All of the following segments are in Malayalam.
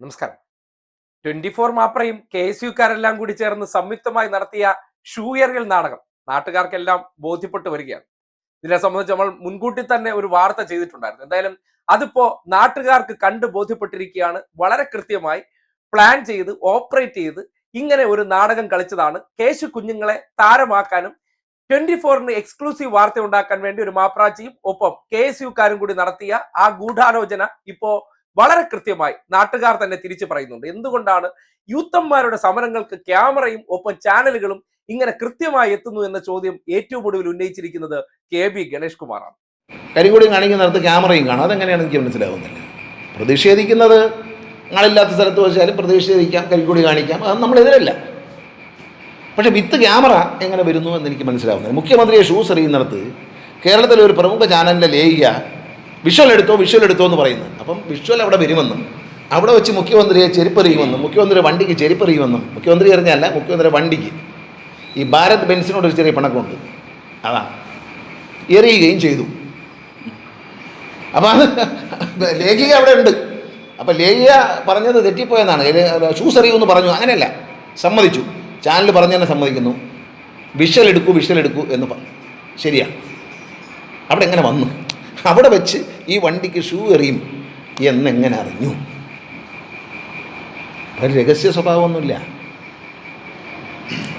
നമസ്കാരം. ട്വന്റി ഫോർ മാപ്രയും കെ എസ് യുക്കാരെല്ലാം കൂടി ചേർന്ന് സംയുക്തമായി നടത്തിയ ഷൂയറിയൽ നാടകം നാട്ടുകാർക്കെല്ലാം ബോധ്യപ്പെട്ടു വരികയാണ്. ഇതിനെ സംബന്ധിച്ച് നമ്മൾ മുൻകൂട്ടി തന്നെ ഒരു വാർത്ത ചെയ്തിട്ടുണ്ടായിരുന്നു. എന്തായാലും അതിപ്പോ നാട്ടുകാർക്ക് കണ്ട് ബോധ്യപ്പെട്ടിരിക്കുകയാണ്. വളരെ കൃത്യമായി പ്ലാൻ ചെയ്ത് ഓപ്പറേറ്റ് ചെയ്ത് ഇങ്ങനെ ഒരു നാടകം കളിച്ചതാണ് കേശു കുഞ്ഞുങ്ങളെ താരമാക്കാനും ട്വന്റി ഫോറിന് എക്സ്ക്ലൂസീവ് വാർത്ത ഉണ്ടാക്കാൻ വേണ്ടി ഒരു മാപ്രാച്ചിയും ഒപ്പം കെ എസ് യുക്കാരും കൂടി നടത്തിയ ആ ഗൂഢാലോചന ഇപ്പോ വളരെ കൃത്യമായി നാട്ടുകാർ തന്നെ തിരിച്ചു പറയുന്നുണ്ട്. എന്തുകൊണ്ടാണ് യൂത്തന്മാരുടെ സമരങ്ങൾക്ക് ക്യാമറയും ഒപ്പം ചാനലുകളും ഇങ്ങനെ കൃത്യമായി എത്തുന്നു എന്ന ചോദ്യം ഏറ്റവും ഒടുവിൽ ഉന്നയിച്ചിരിക്കുന്നത് കെ ബി ഗണേഷ് കുമാറാണ്. കരിങ്കൊടി കാണിക്കുന്നിടത്ത് ക്യാമറയും കാണും. അതെങ്ങനെയാണ് എനിക്ക് മനസ്സിലാവുന്നില്ല. പ്രതിഷേധിക്കുന്നത് ആളില്ലാത്ത സ്ഥലത്ത് വെച്ചാലും പ്രതിഷേധിക്കാം കരിങ്കൊടി കാണിക്കാം. അത് നമ്മളെതിരല്ല. പക്ഷേ വിത്ത് ക്യാമറ എങ്ങനെ വരുന്നു എന്ന് എനിക്ക് മനസ്സിലാവുന്നില്ല. മുഖ്യമന്ത്രിയെ ഷൂസ് എറിയുന്നിടത്ത് കേരളത്തിലെ ഒരു പ്രമുഖ ചാനലിന്റെ ലേഖിക വിഷ്വൽ എടുത്തോ വിഷ്വൽ എടുത്തോ എന്ന് പറയുന്നത് അപ്പം വിഷ്വൽ അവിടെ വരുമെന്നും അവിടെ വെച്ച് മുഖ്യമന്ത്രിയെ ചെരുപ്പെറിയുമെന്നും മുഖ്യമന്ത്രി വണ്ടിക്ക് ചെരുപ്പെറിയുമെന്നും മുഖ്യമന്ത്രി എറിഞ്ഞല്ല മുഖ്യമന്ത്രി വണ്ടിക്ക്. ഈ ഭാരത് ബെൻസിനോട് ഒരു ചെറിയ പിണക്കമുണ്ട്. അതാ. എറിയുകയും ചെയ്തു. അപ്പം ലേഖിക അവിടെ ഉണ്ട്. അപ്പം ലേഖിക പറഞ്ഞത് തെറ്റിപ്പോയെന്നാണ്. ഷൂസ് എറിയുമെന്ന് പറഞ്ഞു. അങ്ങനെയല്ല. സമ്മതിച്ചു. ചാനൽ പറഞ്ഞു തന്നെ സമ്മതിക്കുന്നു. വിഷ്വൽ എടുക്കൂ വിഷ്വൽ എടുക്കൂ എന്ന് പറഞ്ഞു. ശരിയാണ്. അവിടെ എങ്ങനെ വന്നു? അവിടെ വെച്ച് ഈ വണ്ടിക്ക് ഷൂ എറിയും. എന്നെങ്ങനെ അറിഞ്ഞു? ഒരു രഹസ്യ സ്വഭാവമൊന്നുമില്ല.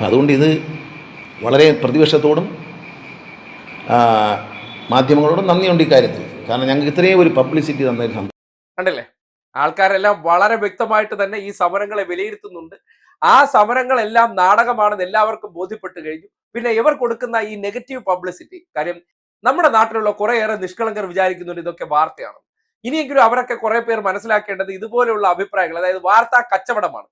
അതുകൊണ്ട് ഇത് വളരെ പ്രതിപക്ഷത്തോടും മാധ്യമങ്ങളോടും നന്ദിയുണ്ട് ഇക്കാര്യത്തിൽ. കാരണം ഞങ്ങൾക്ക് ഇത്രയും ഒരു പബ്ലിസിറ്റി തന്നതിൽ സന്തോഷം കണ്ടല്ലേ? ആൾക്കാരെല്ലാം വളരെ വ്യക്തമായിട്ട് തന്നെ ഈ സമരങ്ങളെ വിലയിരുത്തുന്നുണ്ട്. ആ സമരങ്ങളെല്ലാം നാടകമാണെന്ന് എല്ലാവർക്കും ബോധ്യപ്പെട്ടു കഴിഞ്ഞു. പിന്നെ ഇവർ കൊടുക്കുന്ന ഈ നെഗറ്റീവ് പബ്ലിസിറ്റി കാര്യം നമ്മുടെ നാട്ടിലുള്ള കുറേയേറെ നിഷ്കളങ്കർ വിചാരിക്കുന്നുണ്ട് ഇതൊക്കെ വാർത്തയാണ്. ഇനിയെങ്കിലും അവരൊക്കെ കുറെ പേർ മനസ്സിലാക്കേണ്ടത് ഇതുപോലെയുള്ള അഭിപ്രായങ്ങൾ അതായത് വാർത്താ കച്ചവടമാണ്.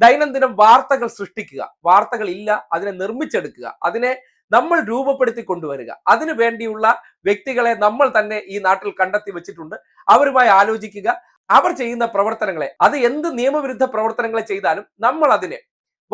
ദൈനംദിനം വാർത്തകൾ സൃഷ്ടിക്കുക വാർത്തകൾ ഇല്ല അതിനെ നിർമ്മിച്ചെടുക്കുക അതിനെ നമ്മൾ രൂപപ്പെടുത്തി കൊണ്ടുവരിക. അതിനു വേണ്ടിയുള്ള വ്യക്തികളെ നമ്മൾ തന്നെ ഈ നാട്ടിൽ കണ്ടെത്തി വെച്ചിട്ടുണ്ട്. അവരുമായി ആലോചിക്കുക. അവർ ചെയ്യുന്ന പ്രവർത്തനങ്ങളെ അത് എന്ത് നിയമവിരുദ്ധ പ്രവർത്തനങ്ങളെ ചെയ്താലും നമ്മൾ അതിനെ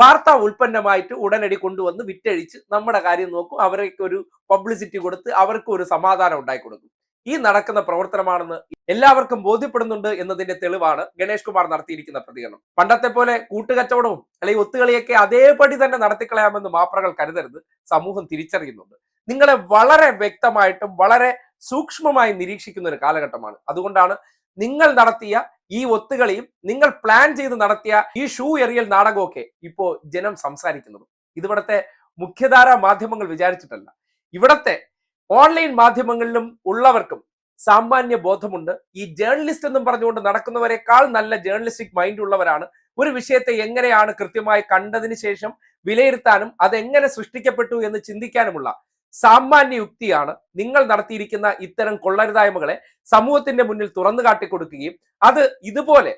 വാർത്താ ഉൽപ്പന്നമായിട്ട് ഉടനടി കൊണ്ടുവന്ന് വിറ്റഴിച്ച് നമ്മുടെ കാര്യം നോക്കും അവർക്ക് ഒരു പബ്ലിസിറ്റി കൊടുത്ത് അവർക്ക് ഒരു സമാധാനം ഉണ്ടാക്കി കൊടുക്കും. ഈ നടക്കുന്ന പ്രവർത്തനമാണെന്ന് എല്ലാവർക്കും ബോധ്യപ്പെടുന്നുണ്ട് എന്നതിന്റെ തെളിവാണ് ഗണേഷ് കുമാർ നടത്തിയിരിക്കുന്ന പ്രതികരണം. പണ്ടത്തെ പോലെ കൂട്ടുകച്ചവടവും അല്ലെങ്കിൽ ഒത്തുകളിയൊക്കെ അതേപടി തന്നെ നടത്തിക്കളയാമെന്ന് മാപ്രകൾ കരുതരുത് സമൂഹം തിരിച്ചറിയുന്നുണ്ട്. നിങ്ങളെ വളരെ വ്യക്തമായിട്ടും വളരെ സൂക്ഷ്മമായി നിരീക്ഷിക്കുന്ന ഒരു കാലഘട്ടമാണ്. അതുകൊണ്ടാണ് നിങ്ങൾ നടത്തിയ ഈ ഒത്തുകളിയും നിങ്ങൾ പ്ലാൻ ചെയ്ത് നടത്തിയ ഈ ഷൂ എറിയൽ നാടകമൊക്കെ ഇപ്പോ ജനം സംസാരിക്കുന്നത്. ഇതിവിടത്തെ മുഖ്യധാര മാധ്യമങ്ങൾ വിചാരിച്ചിട്ടല്ല. ഇവിടത്തെ ഓൺലൈൻ മാധ്യമങ്ങളിലും ഉള്ളവർക്കും സാമാന്യ ബോധമുണ്ട്. ഈ ജേർണലിസ്റ്റ് എന്നും പറഞ്ഞുകൊണ്ട് നടക്കുന്നവരെക്കാൾ നല്ല ജേർണലിസ്റ്റിക് മൈൻഡ് ഉള്ളവരാണ്. ഒരു വിഷയത്തെ എങ്ങനെയാണ് കൃത്യമായി കണ്ടതിന് ശേഷം വിലയിരുത്താനും അതെങ്ങനെ സൃഷ്ടിക്കപ്പെട്ടു എന്ന് ചിന്തിക്കാനുമുള്ള സാമാന്യ യുക്തിയാണ് നിങ്ങൾ നടത്തിയിരിക്കുന്ന ഇത്തരം കൊള്ളരുതായ്മകളെ സമൂഹത്തിന്റെ മുന്നിൽ തുറന്നു കാട്ടിക്കൊടുക്കുകയും അത് ഇതുപോലെ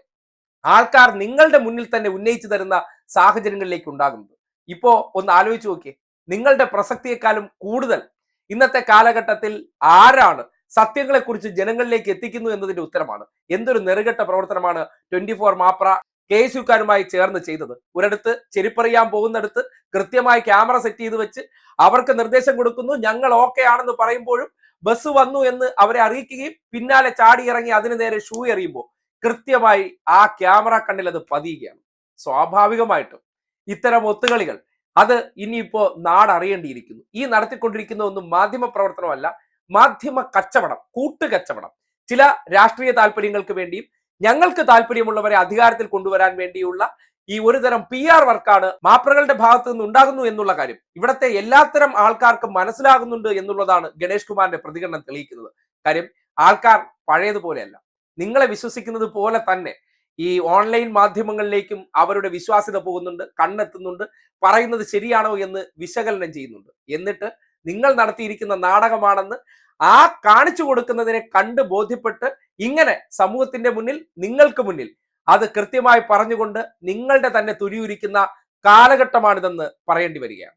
ആൾക്കാർ നിങ്ങളുടെ മുന്നിൽ തന്നെ ഉന്നയിച്ചു തരുന്ന സാഹചര്യങ്ങളിലേക്ക് ഉണ്ടാകുന്നത്. ഇപ്പോ ഒന്ന് ആലോചിച്ച് നോക്കിയേ. നിങ്ങളുടെ പ്രസക്തിയെക്കാളും കൂടുതൽ ഇന്നത്തെ കാലഘട്ടത്തിൽ ആരാണ് സത്യങ്ങളെക്കുറിച്ച് ജനങ്ങളിലേക്ക് എത്തിക്കുന്നു എന്നതിന്റെ ഉത്തരമാണ്. എന്തൊരു നെറുകെട്ട പ്രവർത്തനമാണ് ട്വന്റി ഫോർ മാപ്ര കെ എസ് യുക്കാരുമായി ചേർന്ന് ചെയ്തത്. ഒരിടത്ത് ചെരുപ്പറിയാൻ പോകുന്നിടത്ത് കൃത്യമായി ക്യാമറ സെറ്റ് ചെയ്ത് വെച്ച് അവർക്ക് നിർദ്ദേശം കൊടുക്കുന്നു ഞങ്ങൾ ഓക്കെ ആണെന്ന് പറയുമ്പോഴും ബസ് വന്നു എന്ന് അവരെ അറിയിക്കുകയും പിന്നാലെ ചാടി ഇറങ്ങി അതിനു നേരെ ഷൂ എറിയുമ്പോൾ കൃത്യമായി ആ ക്യാമറ കണ്ണിൽ അത് പതിയുകയാണ്. സ്വാഭാവികമായിട്ടും ഇത്തരം ഒത്തുകളികൾ അത് ഇനിയിപ്പോ നാടറിയേണ്ടിയിരിക്കുന്നു. ഈ നടത്തിക്കൊണ്ടിരിക്കുന്ന ഒന്നും മാധ്യമ പ്രവർത്തനമല്ല മാധ്യമ കച്ചവടം കൂട്ടുകച്ചവടം. ചില രാഷ്ട്രീയ താല്പര്യങ്ങൾക്ക് വേണ്ടിയും ഞങ്ങൾക്ക് താല്പര്യമുള്ളവരെ അധികാരത്തിൽ കൊണ്ടുവരാൻ വേണ്ടിയുള്ള ഈ ഒരു തരം പി ആർ വർക്കാണ് മാപ്രകളുടെ ഭാഗത്തു നിന്ന് ഉണ്ടാകുന്നു എന്നുള്ള കാര്യം. ഇവിടത്തെ എല്ലാത്തരം ആൾക്കാർക്കും മനസ്സിലാകുന്നുണ്ട് എന്നുള്ളതാണ് ഗണേഷ് കുമാറിന്റെ പ്രതികരണം തെളിയിക്കുന്നത്. കാര്യം ആൾക്കാർ പഴയതുപോലെയല്ല. നിങ്ങളെ വിശ്വസിക്കുന്നത് പോലെ തന്നെ ഈ ഓൺലൈൻ മാധ്യമങ്ങളിലേക്കും അവരുടെ വിശ്വാസ്യത പോകുന്നുണ്ട് കണ്ണെത്തുന്നുണ്ട് പറയുന്നത് ശരിയാണോ എന്ന് വിശകലനം ചെയ്യുന്നുണ്ട്. എന്നിട്ട് നിങ്ങൾ നടത്തിയിരിക്കുന്ന നാടകമാണെന്ന് ആ കാണിച്ചു കൊടുക്കുന്നതിനെ കണ്ട് ബോധ്യപ്പെട്ട് ഇങ്ങനെ സമൂഹത്തിന്റെ മുന്നിൽ നിങ്ങൾക്ക് മുന്നിൽ അത് കൃത്യമായി പറഞ്ഞുകൊണ്ട് നിങ്ങളുടെ തന്നെ തുരിയുരിക്കുന്ന കാലഘട്ടമാണിതെന്ന് പറയേണ്ടി വരികയാണ്.